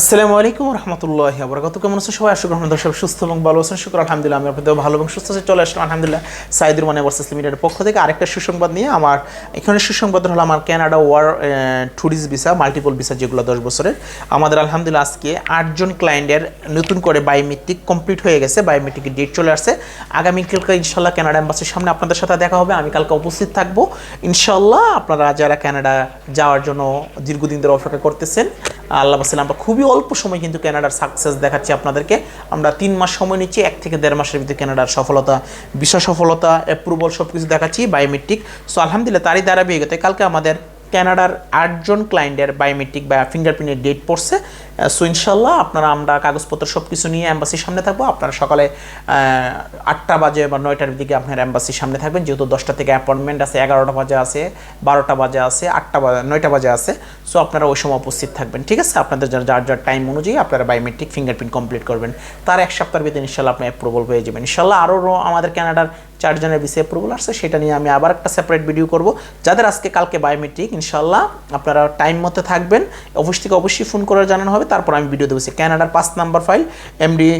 আসসালামু আলাইকুম রহমতুল্লাহ আবরাকাত কেমন আছো সবাই? আশা করি সব সুস্থ এবং ভালো আছেন। শুক্র, আলহামদুলিল্লাহ আমি আপনাদের ভালো এবং সুস্থ আছে। চলে আসলাম, আলহামদুলিল্লাহ, সাইদুর মানে ভার্সেস লিমিটেডের পক্ষ থেকে আরেকটা সুসংবাদ নিয়ে। আমার এখানে সুসংবাদ হলো আমার কানাডা ওয়ার ট্যুরিস্ট ভিসা মাল্টিপল ভিসা যেগুলো দশ বছরের। আমাদের আলহামদুলিল্লাহ আজকে আটজন ক্লায়েন্টের নতুন করে বায়োমেট্রিক কমপ্লিট হয়ে গেছে। বায়োমেট্রিকের ডেট চলে আসছে। আগামীকালকে ইনশাল্লাহ কানাডা এম্বাসির সামনে আপনাদের সাথে দেখা হবে। আমি কালকে উপস্থিত থাকব। ইনশাল্লাহ আপনারা যারা কানাডা যাওয়ার জন্য দীর্ঘদিন ধরে অপেক্ষা করতেছেন, আল্লাহ বাসাল আমরা অল্প সময় কিন্তু ক্যানাডার সাকসেস দেখাচ্ছি আপনাদেরকে। আমরা তিন মাস সময় নিচ্ছি, এক থেকে দেড় মাসের ভিতরে ক্যানাডার সফলতা বিশ্ব সফলতা অ্যাপ্রুভাল সব কিছু দেখাচ্ছি বায়োমেট্রিক সো আলহামদুলিল্লাহ, তারই দ্বারা বিয়ে কালকে আমাদের ক্যানাডার আটজন ক্লায়েন্টের বায়োমেট্রিক বা ফিঙ্গারপ্রিন্টের ডেট পড়ছে। সো ইনশাল্লাহ আপনারা আমরা কাগজপত্র সব কিছু নিয়ে অ্যাম্বাসির সামনে থাকব। আপনারা সকালে আটটা বাজে বা নয়টার দিকে আপনার অ্যাম্বাসির সামনে থাকবেন। যেহেতু দশটা থেকে অ্যাপয়েন্টমেন্ট আছে, এগারোটা বাজে আছে, বারোটা বাজে আছে, আটটা বাজে নয়টা বাজে আছে। সো আপনারা ওই সময় উপস্থিত থাকবেন, ঠিক আছে? আপনাদের যার যার যার টাইম অনুযায়ী আপনারা বায়োমেট্রিক ফিঙ্গারপ্রিন্ট কমপ্লিট করবেন। তার এক সপ্তাহের ভিতরে ইনশাল্লাহ আপনি অ্যাপ্রুভাল পেয়ে যাবেন ইনশাল্লাহ আরও আমাদের ক্যানাডার চারজনের বিষয়ে অ্যাপ্রুভাল আসছে, সেটা নিয়ে আমি আবার একটা সেপারেট ভিডিও করব। যাদের আজকে কালকে বায়োমেট্রিক ইনশাল্লাহ আপনারা টাইম মতো থাকবেন। অফিস থেকে অবশ্যই ফোন করে জানানো হবে। তারপর আমি ভিডিও দেবো ক্যানাডার পাঁচ number file MD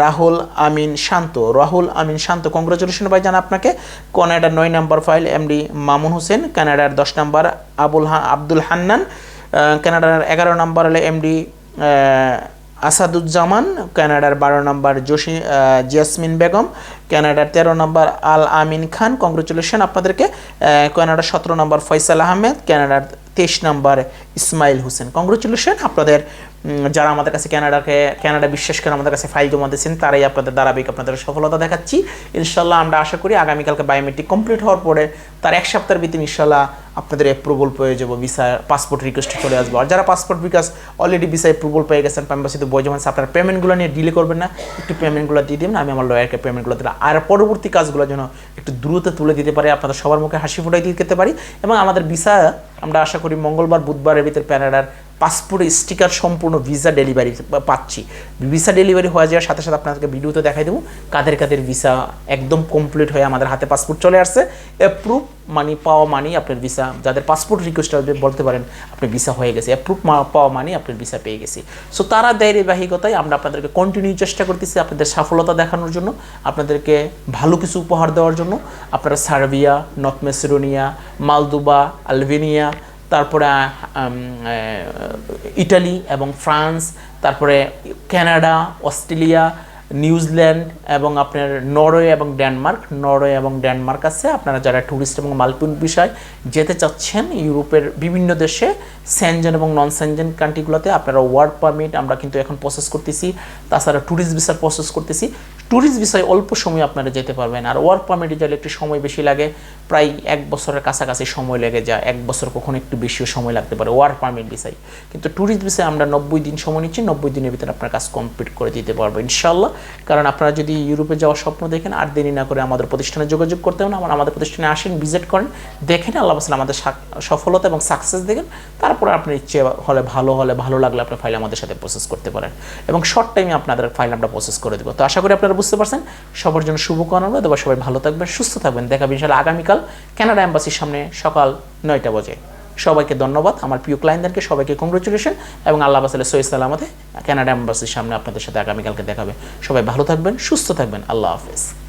Rahul Amin Shanto Rahul Amin Shanto congratulation ভাই জানা আপনাকে। কানাডার নয় number file MD Mamun Hossain কানাডার দশ নাম্বার আবুল হা আব্দুল হান্নান কানাডার এগারো নাম্বার হলে এমডি আসাদুজ্জামান কানাডার বারো নম্বর আহ, জিয়াসমিন বেগম কানাডার তেরো নম্বর আল আমিন খান কংগ্রেচুলেশন আপনাদেরকে। কানাডার সতেরো নম্বর ফয়সাল আহমেদ কানাডার তেইশ নম্বর ইসমাইল হোসেন কংগ্রেচুলেশন আপনাদের যারা আমাদের কাছে কানাডাকে কানাডা বিশ্বাস করে আমাদের কাছে ফাইল জমা দিয়েছেন, তারাই আপনাদের ধারাবাহিক আপনাদের সফলতা দেখাচ্ছি। ইনশাল্লাহ আমরা আশা করি আগামীকালকে বায়োমেট্রিক কমপ্লিট হওয়ার পরে তার এক সপ্তাহের ভিতরে ইনশাল্লাহ আপনাদের অ্যাপ্রুভাল পেয়ে যাব ভিসা পাসপোর্ট রিকোয়েস্ট চলে আসব। আর যারা পাসপোর্ট বিকাশ অলরেডি ভিসা অ্যাপ্রুভাল পেয়ে গেছেন পাম্বাসিতে বই জমা আপনার পেমেন্টগুলো নিয়ে ডিলে করবেন না। একটু পেমেন্টগুলো দিয়ে দিন আমি আমার লয়ারকে পেমেন্টগুলো দিলাম। আর পরবর্তী কাজগুলো যেন একটু দ্রুত তুলে দিতে পারি, আপনাদের সবার মুখে হাসি ফুটাই দিতে পারি। এবং আমাদের ভিসা আমরা আশা করি মঙ্গলবার, বুধবারের ভিতরে প্যানাডার পাসপোর্ট স্টিকার সম্পূর্ণ ভিসা ডেলিভারি পাচ্ছি। ভিসা ডেলিভারি হয়ে যাওয়ার সাথে সাথে আপনাদেরকে ভিডিওতে দেখাই দেবো। কাদের কাদের ভিসা একদম কমপ্লিট হয়ে আমাদের হাতে পাসপোর্ট চলে আসছে। অ্যাপ্রুভ মানি পাওয়া মানি আপনার ভিসা, যাদের পাসপোর্ট রিকোয়েস্ট হবে বলতে পারেন আপনি ভিসা হয়ে গেছে। অ্যাপ্রুভ পাওয়া মানি আপনার ভিসা পেয়ে গেছি। সো তারা দেয় বাহিকতায় আমরা আপনাদেরকে কন্টিনিউ চেষ্টা করতেছি আপনাদের সফলতা দেখানোর জন্য, আপনাদেরকে ভালো কিছু উপহার দেওয়ার জন্য। আপনারা Serbia, North Macedonia, Moldova, Albania তারপরে ইটালি এবং ফ্রান্স তারপরে কানাডা অস্ট্রেলিয়া নিউজিল্যান্ড এবং আপনার নরওয়ে এবং ডেনমার্ক, নরওয়ে এবং ডেনমার্ক আছে। আপনারা যারা ট্যুরিস্ট এবং মালপুন বিষয় যেতে চাচ্ছেন, ইউরোপের বিভিন্ন দেশে স্যানজেন এবং নন স্যানজেন কান্ট্রিগুলোতে আপনারা ওয়ার্ক পারমিট আমরা কিন্তু এখন প্রসেস করতেছি। তাছাড়া ট্যুরিস্ট ভিসার প্রসেস করতেছি। ট্যুরিস্ট ভিসায় অল্প সময় আপনারা যেতে পারবেন। আর ওয়ার্ক পারমিটে গেলে একটু সময় বেশি লাগে। প্রায় এক বছরের কাছাকাছি সময় লেগে যায়। এক বছর কখনো একটু বেশিও সময় লাগতে পারে ওয়ার্ক পারমিট ভিসায় কিন্তু ট্যুরিস্ট ভিসায় আমরা নব্বই দিন সময় নিচ্ছি। নব্বই দিনের ভিতরে আপনার কাজ কমপ্লিট করে দিতে পারব ইনশাল্লাহ কারণ আপনারা যদি ইউরোপে যাওয়ার স্বপ্ন দেখেন, আর দেরি না করে আমাদের প্রতিষ্ঠানে যোগাযোগ করতে হবে আমাদের প্রতিষ্ঠানে আসেন ভিজিট করেন, দেখেন, আল্লাহ আসলে আমাদের সফলতা এবং সাকসেস দেখেন। তারপরে আপনার ইচ্ছে হলে, ভালো হলে, ভালো লাগলে আপনার ফাইল আমাদের সাথে প্রসেস করতে পারেন। এবং শর্ট টাইমে আপনাদের ফাইল আমরা প্রসেস করে দেবো। তো আশা করি আপনারা বুঝতে পারছেন। সবার জন্য শুভকামনা দেবো সবাই ভালো থাকবেন, সুস্থ থাকবেন। দেখা ইনশাল্লাহ আগামীকাল কানাডা এম্বাসির সামনে সকাল নয়টা বাজে। সবাইকে ধন্যবাদ। আমার প্রিয় ক্লায়েন্টদেরকে সবাইকে কংগ্রেচুলেশন এবং আল্লাহ বাসালে সৈয়দ সালামতে ক্যানাডা এম্বাসির সামনে আপনাদের সাথে আগামীকালকে দেখাবে সবাই ভালো থাকবেন, সুস্থ থাকবেন। আল্লাহ হাফেজ।